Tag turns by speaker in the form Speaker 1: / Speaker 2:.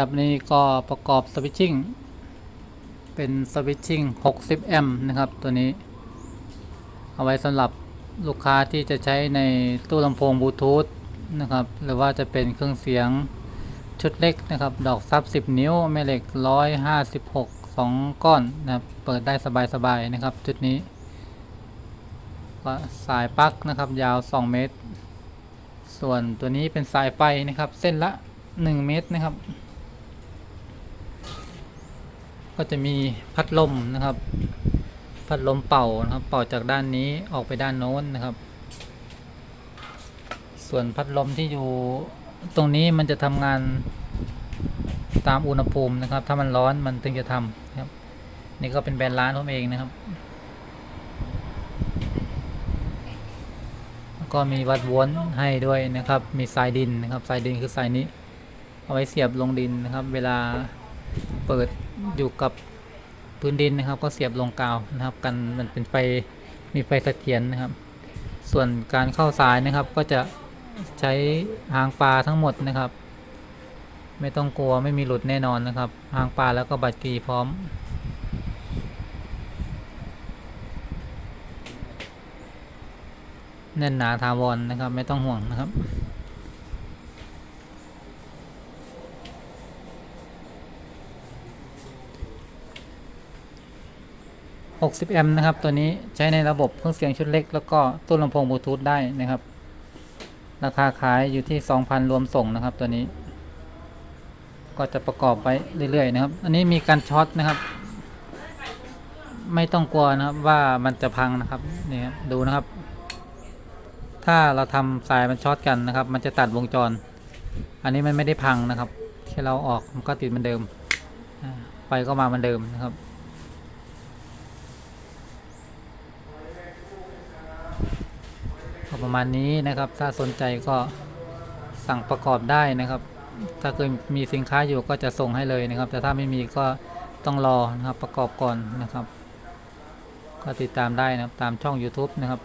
Speaker 1: ครับนี่ก็ประกอบสวิตชิ่งเป็นสวิตชิ่ง60 แอมป์นะครับ ตัวนี้ เอาไว้สำหรับลูกค้าที่จะใช้ในตู้ลำโพงบลูทูธนะครับ หรือว่าจะเป็นเครื่องเสียงชุดเล็กนะครับ ดอกซับ 10 นิ้ว แม่เหล็ก 156 2 ก้อนนะครับ เปิดได้สบายๆนะครับ ชุดนี้ก็สายปลั๊กนะครับ ยาว 2 เมตร ส่วนตัวนี้เป็นสายไฟนะครับ เส้นละ 1 เมตรนะครับ ก็จะมีพัดลมนะครับ พัดลมเป่านะครับ เป่าจากด้านนี้ออกไปด้านโน้นนะครับ ส่วนพัดลมที่อยู่ตรงนี้มันจะทำงานตามอุณหภูมินะครับ ถ้ามันร้อนมันถึงจะทำครับ นี่ก็เป็นแบรนด์ร้านผมเองนะครับแล้วก็มีวัดวนให้ด้วยนะครับ มีสายดินนะครับสายดินคือสายนี้ เอาไว้เสียบลงดินนะครับ เวลาเปิด อยู่กับพื้นดินนะครับ ก็เสียบลงกาวนะครับ กันมันเป็นไฟมีไฟเสถียรนะครับ ส่วนการเข้าสายนะครับ ก็จะใช้หางปลาทั้งหมดนะครับ ไม่ต้องกลัวไม่มีหลุดแน่นอนนะครับ หางปลาแล้วก็บัตรกีพร้อมแน่นหนาทาวรนะครับ ไม่ต้องห่วงนะครับ 60 แอมป์นะครับ ตัวนี้ใช้ในระบบเครื่องเสียงชุดเล็ก แล้วก็ตู้ลำโพงบลูทูธได้นะครับ ราคาขายอยู่ที่ 2,000 รวมส่งนะครับ ตัวนี้ ก็จะประกอบไว้เรื่อยๆนะครับ อันนี้มีการช็อตนะครับ ไม่ต้องกลัวนะครับว่ามันจะพังนะครับนี่ครับดูนะครับ ถ้าเราทำสายมันช็อตกันนะครับ มันจะตัดวงจร อันนี้มันไม่ได้พังนะครับแค่เราออกมันก็ติดเหมือนเดิมไฟก็มาเหมือนเดิมนะครับ ประมาณนี้นะครับ ถ้าสนใจก็สั่งประกอบได้นะครับ ถ้าเคยมีสินค้าอยู่ก็จะส่งให้เลยนะครับ แต่ถ้าไม่มีก็ต้องรอนะครับประกอบก่อนนะครับ ก็ติดตามได้นะครับตามช่อง YouTube นะครับ